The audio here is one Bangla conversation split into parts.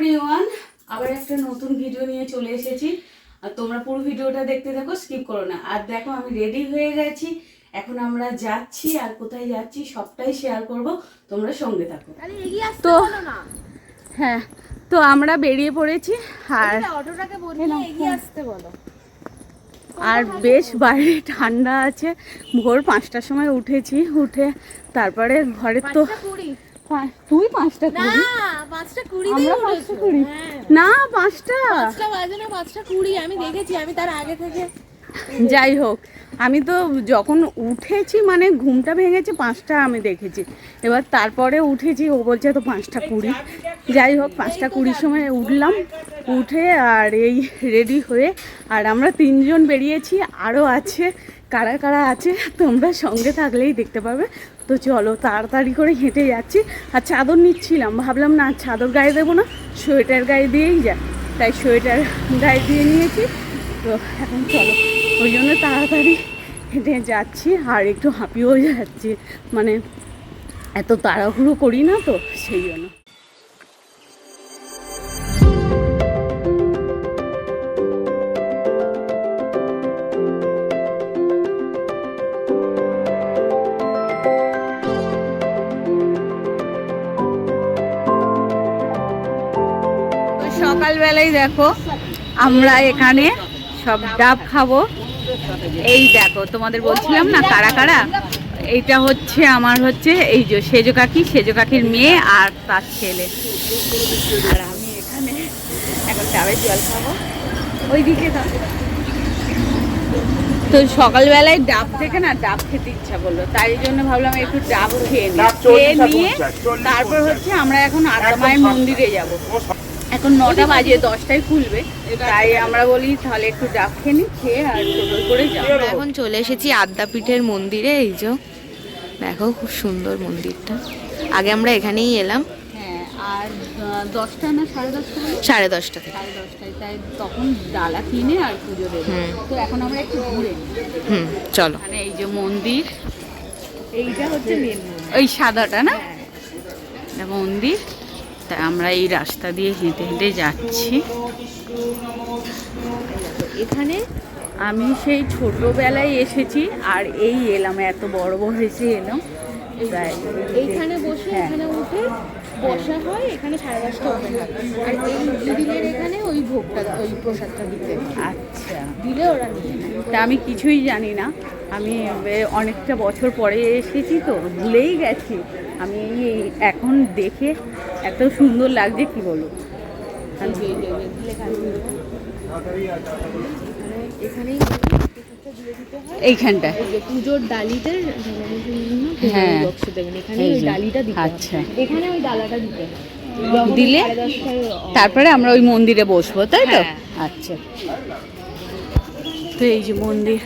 এভরিওয়ান আবার একটা নতুন ভিডিও নিয়ে চলে এসেছি। আর তোমরা পুরো ভিডিওটা দেখতে থাকো স্কিপ করো না। আর দেখো আমি রেডি হয়ে গেছি। এখন আমরা যাচ্ছি আর কোথায় যাচ্ছি সবটাই শেয়ার করব। তোমরা সঙ্গে থাকো। তো হ্যাঁ তো আমরা বেরিয়ে পড়েছি আর অটোটাকে এগিয়ে আসতে বলো। আর বেশ বাইরে ঠান্ডা আছে। ভোর পাঁচটার সময় উঠেছি উঠে তারপরে ঘরে তো তুই পাঁচটা না কুড়ি? পাঁচটা কুড়ি আমরা পাঁচটা কুড়ি। না পাঁচটা। পাঁচটা বাজে না পাঁচটা কুড়ি আমি দেখেছি আমি তার আগে থেকে। যাই হোক আমি তো যখন উঠেছি মানে ঘুমটা ভেঙেছে পাঁচটা আমি দেখেছি। এবার তারপরে উঠেছি ও বলছে তো পাঁচটা কুড়ি। যাই হোক পাঁচটা কুড়ির সময় উঠলাম উঠে আর এই রেডি হয়ে আর আমরা তিনজন বেরিয়েছি। আরও আছে কারা কারা আছে তোমরা সঙ্গে থাকলেই দেখতে পাবে। তো চলো তাড়াতাড়ি করে হেঁটে যাচ্ছি। আর চাদর নিচ্ছিলাম। ভাবলাম, না, চাদর গায়ে দেবো না, সোয়েটার গায়ে দিয়েই যায় তাই সোয়েটার গায়ে দিয়ে নিয়েছি। তো এখন চলো। ওই জন্য তাড়াতাড়ি হেঁটে যাচ্ছি আর একটু হাঁপিয়েও যাচ্ছি। মানে এত তাড়াহুড়ো করি না তো, সেই জন্য। দেখো আমরা এখানে সব ডাব খাব। এই দেখো তোমাদের বলছিলাম না কারা কারা? এইটা হচ্ছে আমার হচ্ছে এই যে সেজো কাকি সেজো কাকির মেয়ে আর তার ছেলে। আর আমি এখানে এখন ডাবের জল খাব। ওইদিকে তো সকালবেলায় ডাব থেকে না ডাব খেতে ইচ্ছা করল তাই জন্য ভাবলাম একটু ডাব খেয়ে নিই। খেয়ে নিয়ে তারপর হচ্ছে আমরা এখন আদ্যা মায়ের মন্দিরে যাব। এখন নটা বাজে দশটায় খুলবে। তাই আমরা বলি তাহলে একটু ডাব খেয়ে নিই খেয়ে আর টোটো করে যাব এখন চলে এসেছি আদ্যাপীঠের মন্দিরে এই যে। দেখো খুব সুন্দর মন্দিরটা। আগে আমরা এখানেই এলাম। হ্যাঁ আর দশটা না সাড়ে দশটা সাড়ে দশটা থেকে। সাড়ে দশটায় তাই তখন ডালা কিনে আর পুজো দেবো। হুম। তো এখন আমরা একটু ঘুরে হুম চলো। মানে এই যে মন্দির। এইটা হচ্ছে ওই সাদাটা না? এটা মন্দির। তাই আমরা এই রাস্তা দিয়ে হেঁটে হেঁটে যাচ্ছি। এখানে আমি সেই ছোটোবেলায় এসেছি আর এই এলাম এত বড় বড় হয়েছে এলাম। এইখানে বসে হ্যাঁ। এখানে উঠে বসা হয় এখানে সাড়ে দশটা ওপেন হয় আর এই মিডিলের এখানে ওই ভোগটা ওই প্রসাদটা দিতে। আচ্ছা। দিলে ওরা নিয়ে তা আমি কিছুই জানি না। আমি অনেকটা বছর পরে এসেছি তো ভুলেই গেছি। আমি এই এখন দেখে এত সুন্দর লাগছে কি বলো এই যে- এই যে- এই যে লেখা আছে। এখানে- এখানেই প্রসাদটা দিয়ে দিতে এইখানটায় পুজোর ডালিতে হ্যাঁ। এখানে ওই ডালিটা দিতে আচ্ছা। এখানে ওই ডালাটা দিতে দিলে? তারপরে আমরা ওই মন্দিরে বসবো তাই তো হ্যাঁ। আচ্ছা তো এই যে মন্দির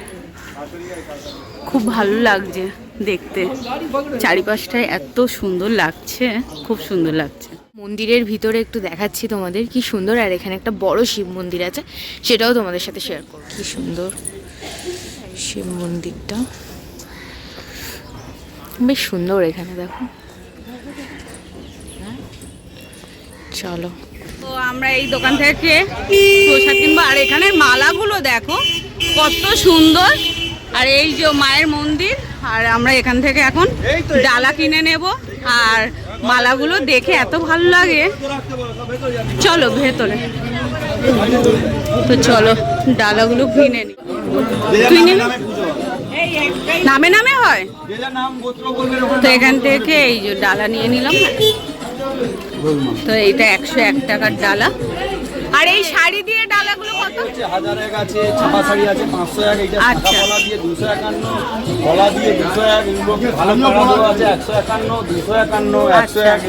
খুব ভালো লাগছে দেখতে। চারিপাশটায় এত সুন্দর লাগছে খুব সুন্দর লাগছে। মন্দিরের ভিতরে একটু দেখাচ্ছি তোমাদের কি সুন্দর আর এখানে একটা বড় শিব মন্দির আছে সেটাও তোমাদের সাথে শেয়ার করব। কি সুন্দর শিব মন্দিরটা। বেশ সুন্দর এখানে দেখো। চলো। তো আমরা এই দোকান থেকে প্রসাদ কিনবো আর এখানে মালাগুলো দেখো কত সুন্দর। আর এই যে মায়ের মন্দির আর আমরা এখান থেকে এখন ডালা কিনে নেব। আর মালাগুলো দেখে এত ভালো লাগে। চলো ভেতরে। তো চলো ডালাগুলো কিনে নি। কিনে নামে নামে হয়? তো এখান থেকে এই যে ডালা নিয়ে নিলাম। তো এইটা একশো এক টাকার ডালা। আর এই শাড়ি দিয়ে ডালাগুলো কত? হাজার এক আছে ছাপা শাড়ি আছে পাঁচশো এক এইটা। কলা দিয়ে দুশো একান্ন কলা দিয়ে দুশো এক ভালো কলা আছে একশো একান্ন দুশো একান্ন একশো এক।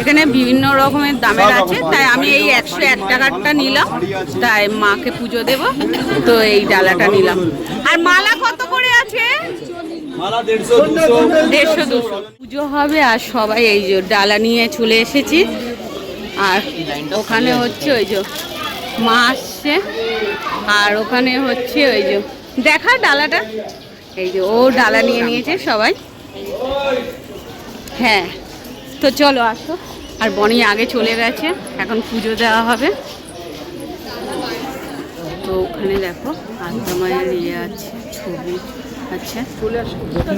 এখানে বিভিন্ন রকমের দামের আছে তাই আমি এই একশো এক টাকারটা নিলাম তাই মাকে পুজো দেব তো এই ডালাটা নিলাম। আর মালা কত করে আছে? দেড়শো দুশো। পুজো হবে আর সবাই এই যে ডালা নিয়ে চলে এসেছি। আর ওখানে হচ্ছে ওই যে মা আসছে। আর ওখানে হচ্ছে ওই যে দেখা ডালাটা। এই যে ও ডালা নিয়ে নিয়েছে সবাই। হ্যাঁ তো চলো আসো। আর বনি আগে চলে গেছে এখন পুজো দেওয়া হবে। তো ওখানে দেখো আদ্যা মায়ের ইয়ে আছে ছবি। আছে এখন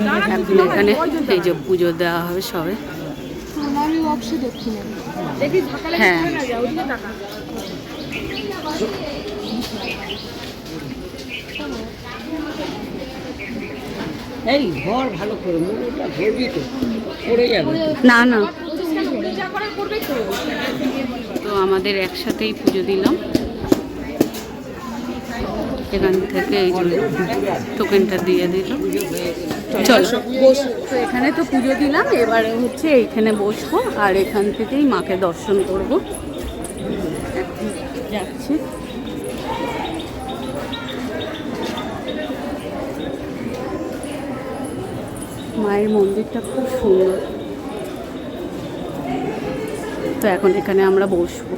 এখানে এই যে পুজো দেওয়া হবে সবে। হ্যাঁ। এই ঘর ভালো করে তো পড়ে যাবে। না না। তো আমাদের একসাথেই পুজো দিলাম। এখান থেকে এই টোকেনটা দিয়ে দিল চলো। তো এখানে তো পুজো দিলাম এবারে হচ্ছে এইখানে বসবো আর এখান থেকেই মাকে দর্শন করব। যাচ্ছি মায়ের মন্দিরটা খুব সুন্দর। তো এখন এখানে আমরা বসবো।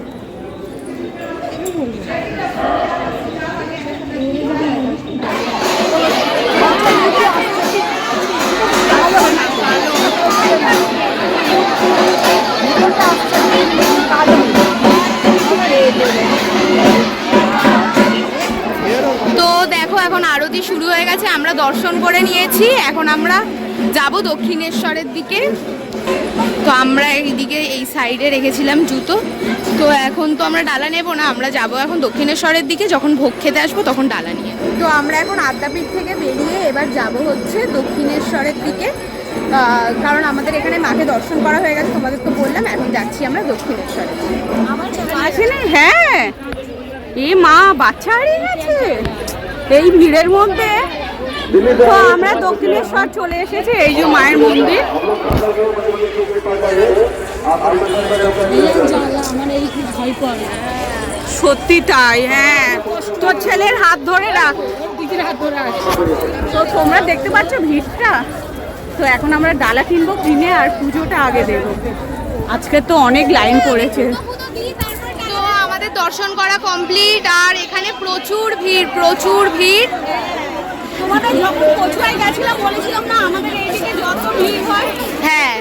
তো হয়ে গেছে আমরা দর্শন করে নিয়েছি। এখন আমরা যাব দক্ষিণেশ্বরের দিকে। তো আমরা এইদিকে এই সাইডে রেখেছিলাম জুতো। তো এখন তো আমরা ডালা নেব না আমরা যাব এখন দক্ষিণেশ্বরের দিকে। যখন ভোগ খেতে আসব তখন ডালা নিয়ে। তো আমরা এখন আদ্যাপীঠ থেকে বেরিয়ে এবার যাব হচ্ছে দক্ষিণেশ্বরের দিকে। কারণ আমাদের এখানে মাকে দর্শন করা হয়ে গেছে তোমাদের তো বললাম এখন যাচ্ছি আমরা দক্ষিণেশ্বরে। আসেনি হ্যাঁ। এ মা বাচ্চা হারিয়ে গেছে? এই ভিড়ের মধ্যে তো আমরা দক্ষিণেশ্বর চলে এসেছি, এই যে মায়ের মন্দির। সত্যি তাই হ্যাঁ। তোর ছেলের হাত ধরে রাখ। তো তোমরা দেখতে পাচ্ছ ভিড়টা? তো এখন আমরা ডালা কিনবো কিনে আর পুজোটা আগে দেবো। আজকে তো অনেক লাইন পড়েছে। আমাদের দর্শন করা কমপ্লিট আর এখানে প্রচুর ভিড় প্রচুর ভিড়। তোমাদের যখন কচুয়ায় গেছিলাম বলেছিলাম না আমাদের এইদিকে যত ভিড় হয়। হ্যাঁ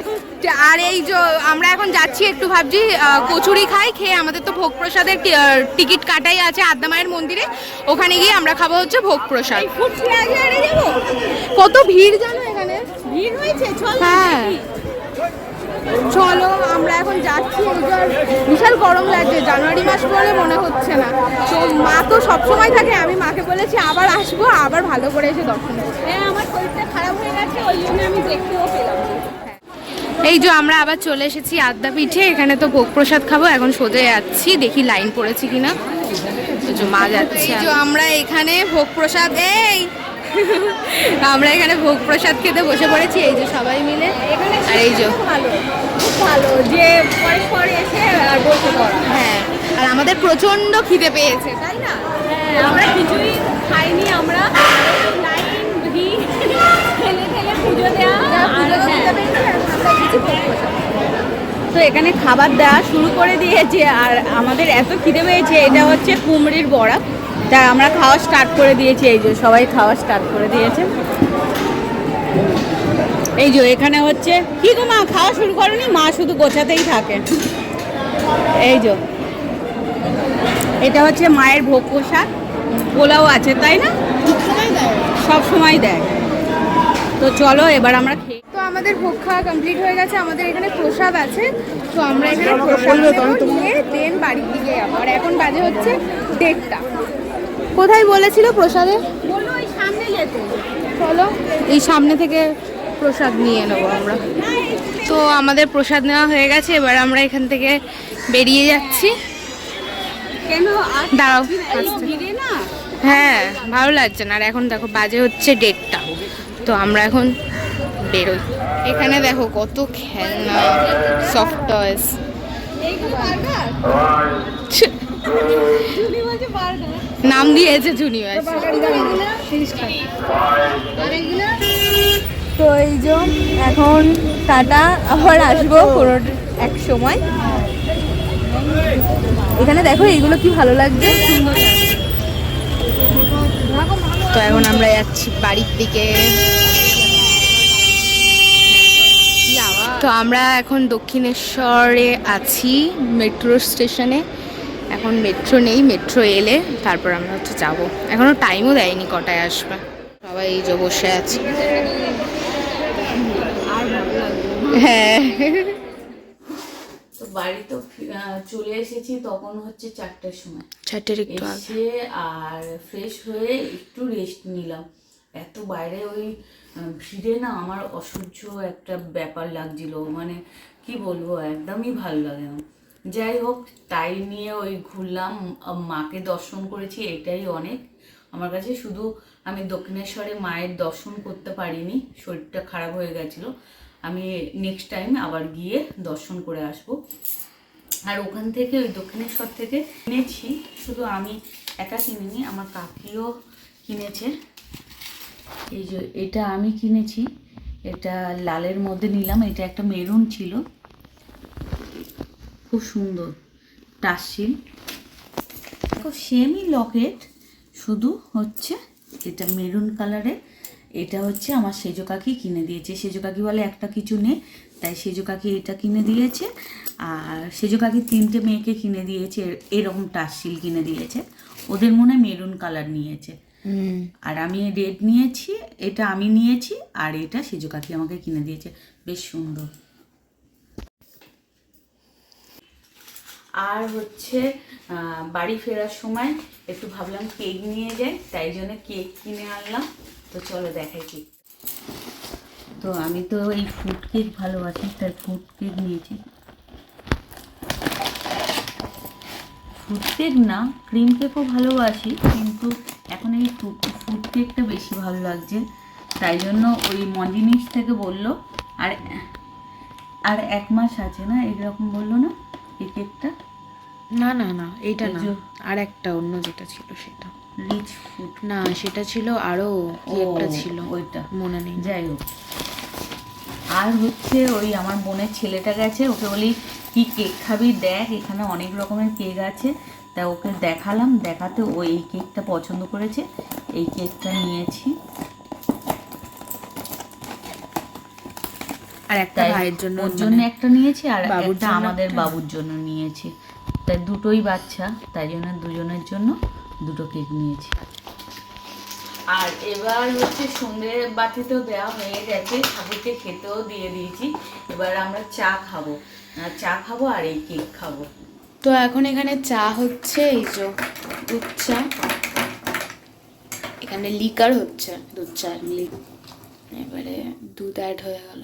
আর এই যে আমরা এখন যাচ্ছি একটু ভাবছি কচুরি খাই খেয়ে আমাদের তো ভোগ প্রসাদের টিকিট কাটাই আছে আদ্যা মায়ের মন্দিরে। ওখানে গিয়ে আমরা খাব হচ্ছে ভোগ প্রসাদ কত ভিড় জানো এখানে? ভিড় হয়েছে হ্যাঁ। চলো আমরা এখন যাচ্ছি বিশাল গরম লাগছে জানুয়ারি মাস বলে মনে হচ্ছে না। তো মা তো সবসময় থাকে আমি মাকে বলেছি আবার আসব আবার ভালো করে এসে দর্শন হ্যাঁ আমার শরীরটা খারাপ হয়ে গেছে ওই জন্য আমি দেখতেও পেলাম এই যে আমরা আবার চলে এসেছি আদ্যা পিঠে এখানে তো ভোগ প্রসাদ খাব এখন সোজা যাচ্ছি দেখি লাইন পড়েছি কিনা। মা যাচ্ছে। আমরা এখানে ভোগ প্রসাদ এই আমরা এখানে ভোগ প্রসাদ খেতে বসে পড়েছি এই যে সবাই মিলে। আর এই যে ভালো যে পরে পরে এসে আর বসে পড়া। হ্যাঁ আর আমাদের প্রচণ্ড খিদে পেয়েছে তাই না? হ্যাঁ, আমরা কিছুই খাইনি আমরা লাইন পুজো দেওয়া হ্যাঁ। তো এখানে খাবার দেওয়া শুরু করে দিয়েছে আর আমাদের এত খিদে পেয়েছে এটা হচ্ছে কুমড়ির বড়া। তা আমরা খাওয়া স্টার্ট করে দিয়েছি এই যে সবাই খাওয়া স্টার্ট করে দিয়েছে। এই যে এখানে হচ্ছে কি গো মা খাওয়া শুরু করনি? মা শুধু গোছাতেই থাকে। এই যে এটা হচ্ছে মায়ের ভোগ প্রসাদ। পোলাও আছে তাই না? সব সময় দেয়। তো চলো এবার আমরা খেয়ে তো আমাদের ভোগ খাওয়া কমপ্লিট হয়ে গেছে আমাদের এখানে প্রসাদ আছে। তো আমরা এখানে প্রসাদ নিয়ে দেন বাড়ির দিকে যাব আর এখন বাজে হচ্ছে দেড়টা। কোথায় বলেছিল প্রসাদে? চলো এই সামনে থেকে প্রসাদ নিয়ে নেব আমরা। তো আমাদের প্রসাদ নেওয়া হয়ে গেছে এবার আমরা এখান থেকে বেরিয়ে যাচ্ছি। দাঁড়াও। হ্যাঁ ভালো লাগছে না। আর এখন দেখো বাজে হচ্ছে ডেটটা তো আমরা এখন বেরোই। এখানে দেখো কত খেলনা সফট টয়েস নাম দিয়েছে জুনিয়র। তো এই যে এখন টাটা আবার আসব কোনো এক সময়। এখানে দেখো এইগুলো কি ভালো লাগছে? তো এখন আমরা যাচ্ছি বাড়ির দিকে। তো আমরা এখন দক্ষিণেশ্বরে আছি মেট্রো স্টেশনে এখন মেট্রো নেই মেট্রো এলে তারপর আমরা হচ্ছে যাব। এখনও টাইমও দেয়নি কটায় আসবে। সবাই এই যে বসে আছে। হ্যাঁ। তো বাড়ি তো চলে এসেছি তখন হচ্ছে চারটের সময়। চারটের একটু এসে আর ফ্রেশ হয়ে একটু রেস্ট নিলাম। এত বাইরে ওই ভিড়ে না আমার অসহ্য একটা ব্যাপার লাগছিল। মানে কি বলব একদমই ভালো লাগে না। যাই হোক, তাই নিয়ে ওই ঘুরলাম। মাকে দর্শন করেছি, এটাই অনেক। আমার কাছে শুধু আমি দক্ষিণেশ্বরে মায়ের দর্শন করতে পারিনি, শরীরটা খারাপ হয়ে গেছিল। আমি নেক্সট টাইম আবার গিয়ে দর্শন করে আসব। আর ওখান থেকে, ওই দক্ষিণেশ্বর থেকে কিনেছি শুধু আমি একা কিনিনি, আমার কাকিও কিনেছে। এই যে, এটা আমি কিনেছি। এটা লালের মধ্যে নিলাম, এটা একটা মেরুন ছিল। খুব সুন্দর। টাসিল খুব সেমই লকেট শুধু হচ্ছে এটা মেরুন কালারের এটা হচ্ছে আমার সেজো কাকি কিনে দিয়েছে। সেজো কাকি বলে একটা কিছু নেই তাই সেজো কাকি এটা কিনে দিয়েছে। আর সেজো কাকি তিনটে মেয়েকে কিনে দিয়েছে এর- এরকম টাসিল কিনে দিয়েছে। ওদের মনে হয় মেরুন কালার নিয়েছে। আর আমি রেড নিয়েছি এটা আমি নিয়েছি আর এটা সেজো কাকি আমাকে কিনে দিয়েছে। বেশ সুন্দর। আর হচ্ছে বাড়ি ফেরার সময় একটু ভাবলাম কেক নিয়ে যাই, তাই জন্য কেক কিনে আনলাম। তো চলো দেখাই কেক তো আমি তো এই ফুড কেক ভালোবাসি, তাই ফুড কেক নিয়েছি। ফুড কেক না ক্রিম কেকও ভালোবাসি, কিন্তু এখন এই ফুড কেকটা বেশি ভালো লাগছে। তাই জন্য ওই মঞ্জিনিস থেকে বলল, আর আর এক মাস আছে না, এরকম বলল না, এই কেকটা না না না এইটা না। আর একটা অন্য যেটা ছিল সেটা। রিচ ফুড না সেটা ছিল আরও কি একটা ছিল ওইটা। মনে নেই। যাই হোক। আর হচ্ছে ওই আমার বোনের ছেলেটা গেছে ওকে বলি কি কেক খাবি দেখ এখানে অনেক রকমের কেক আছে। তা ওকে দেখালাম দেখাতে ও এই কেকটা পছন্দ করেছে এই কেকটা নিয়েছি। আর একটা ভাইয়ের জন্য ওর জন্য একটা নিয়েছি আর একটা আমাদের বাবুর জন্য নিয়েছি। তাই দুটোই বাচ্চা তাই জন্য দুজনের জন্য দুটো কেক নিয়েছি। আর এবার হচ্ছে সন্ধ্যে বাতিতেও দেওয়া হয়ে গেছে ঠাকুরকে খেতেও দিয়ে দিয়েছি। এবার আমরা চা খাব। চা খাব আর এই কেক খাব। তো এখন এখানে চা হচ্ছে এই যে দুধ চা। এখানে লিকার হচ্ছে দুধ চা এবারে দুধ অ্যাড হয়ে গেল।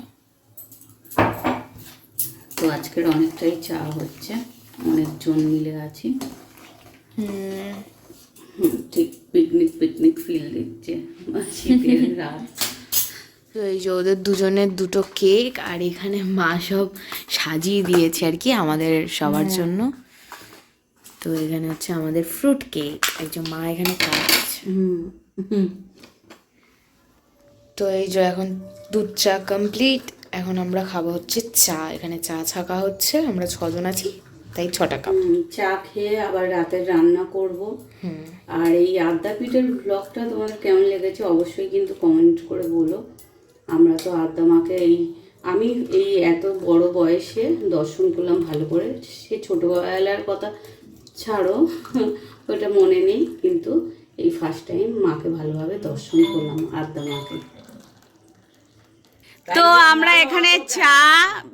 তো আজকের অনেকটাই চা হচ্ছে। অনেকজন মিলে আছি। ঠিক পিকনিক পিকনিক ফিল দিচ্ছে। শীতের রাত। তো এই যে ওদের দুজনের দুটো কেক আর এখানে মা সব সাজিয়ে দিয়েছে আর কি আমাদের সবার জন্য। তো এখানে হচ্ছে আমাদের ফ্রুট কেক একজন মা এখানে হুম তো এই যে এখন দুধ চা কমপ্লিট এখন আমরা খাব হচ্ছে চা। এখানে চা ছাকা হচ্ছে আমরা ছজন আছি তাই ছটা কাপ। চা খেয়ে আবার রাতের রান্না করব। আর এই আদ্যা পিঠের ব্লগটা তোমাদের কেমন লেগেছে অবশ্যই কিন্তু কমেন্ট করে বলো। আমরা তো আদ্যা মাকে এই আমি এই এত বড় বয়সে দর্শন করলাম ভালো করে। সে ছোটোবেলার কথা ছাড়ো ওটা মনে নেই কিন্তু এই ফার্স্ট টাইম মাকে ভালোভাবে দর্শন করলাম আদ্যা মাকে। তো আমরা এখানে চা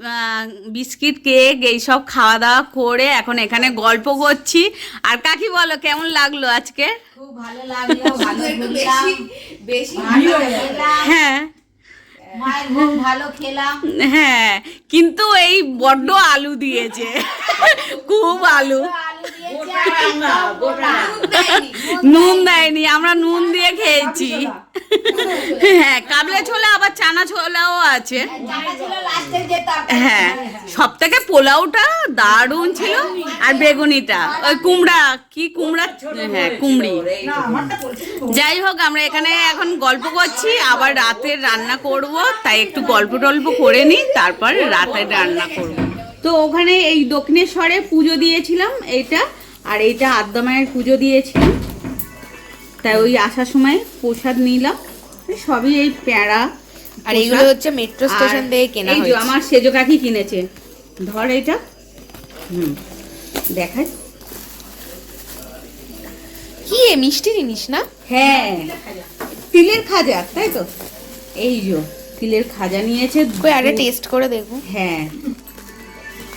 আহ, বিস্কিট কেক এইসব খাওয়া দাওয়া করে এখন এখানে গল্প করছি। আর কাকি বলো কেমন লাগল আজকে? খুব ভালো লাগল ভালো বেশি হ্যাঁ ভালো খেলাম। হ্যাঁ কিন্তু এই বড্ড আলু দিয়েছে। খুব আলু নুন দেয়নি, আমরা নুন দিয়ে খেয়েছি। হ্যাঁ কাবলে ছোলা, আবার চানা ছোলাও আছে। হ্যাঁ সব থেকে পোলাওটা দারুণ ছিল, আর বেগুনিটা, ওই কুমড়া, কি কুমড়া? হ্যাঁ কুমড়ি। যাই হোক, আমরা এখানে এখন গল্প করছি, আবার রাতের রান্না করব, তাই একটু গল্প টল্প করে নিই, তারপর রাতের রান্না করব। তো ওখানে এই দক্ষিণেশ্বরে পুজো দিয়েছিলাম এইটা আর এইটা আদ্যা মায়ের পুজো দিয়েছিলাম। তাই ওই আসার সময় প্রসাদ নিলাম। সবই এই প্যাঁড়া আর এইগুলো হচ্ছে মেট্রো স্টেশন থেকে কেনা এই যে হয়েছে। আমার সেজো কাকি কিনেছে। ধর এটা। হুম দেখাই। কি মিষ্টি জিনিস না? হ্যাঁ তিলের খাজা তাই তো? এই যে তিলের খাজা নিয়েছে। আরে টেস্ট করে দেখব। হ্যাঁ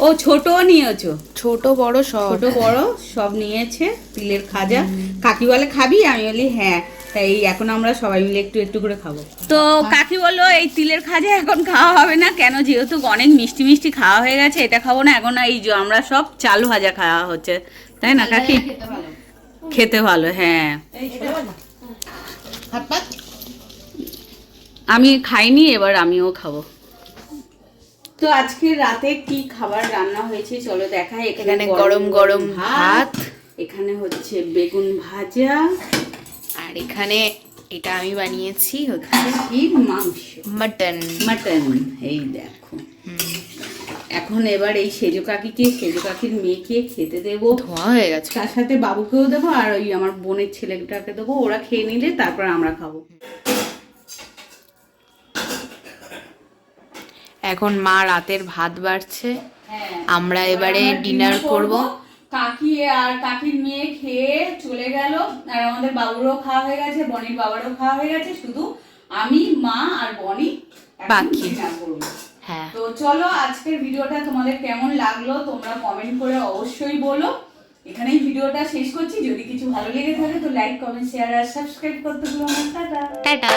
ও ছোট নিয়েছো? ছোট বড় সব। ছোট বড় সব নিয়েছে তিলের খাজা। কাকি বলে খাবি? আমি বলি হ্যাঁ। তাই এখন আমরা সবাই মিলে একটু একটু করে খাব। তো কাকি বলল এই তিলের খাজা এখন খাওয়া হবে না। কেন? যেহেতু অনেক মিষ্টি মিষ্টি খাওয়া হয়ে গেছে এটা খাব না। এখন এই যে আমরা সব চাল ভাজা খাওয়া হচ্ছে। তাই না কাকি? খেতে ভালো। হ্যাঁ। আমি খাইনি এবার আমিও খাব। তো আজকে রাতে কি খাবার রান্না হয়েছে চলো দেখাই। এখানে গরম গরম ভাত এখানে হচ্ছে বেগুন ভাজা। আর এখানে এটা আমি বানিয়েছি হচ্ছে খাসির মাংস। মাটন। মাটন এই দেখো। এখন এবার এই সেজো কাকিকে সেজো কাকির মেয়েকে খেতে দেবো। ধোয়া হয়ে গেছে। তার সাথে বাবুকেও দেবো আর ওই আমার বোনের ছেলেটাকে দেবো। ওরা খেয়ে নিলে তারপর আমরা খাব। এখন মা রাতের ভাত বাড়ছে। আমরা এবারে ডিনার করব। কাকি আর কাকির মেয়ে খেয়ে চলে গেল। আর আমাদের বাবুরও খাওয়া হয়ে গেছে বনির বাবারও খাওয়া হয়ে গেছে। শুধু আমি মা আর বনি বাকি। হ্যাঁ। তো চলো আজকের ভিডিওটা তোমাদের কেমন লাগল তোমরা কমেন্ট করে অবশ্যই বলো। এখানেই ভিডিওটা শেষ করছি। যদি কিছু ভালো লেগে থাকে তো লাইক কমেন্ট শেয়ার আর সাবস্ক্রাইব করতে ভুলো না। টাটা। টাটা।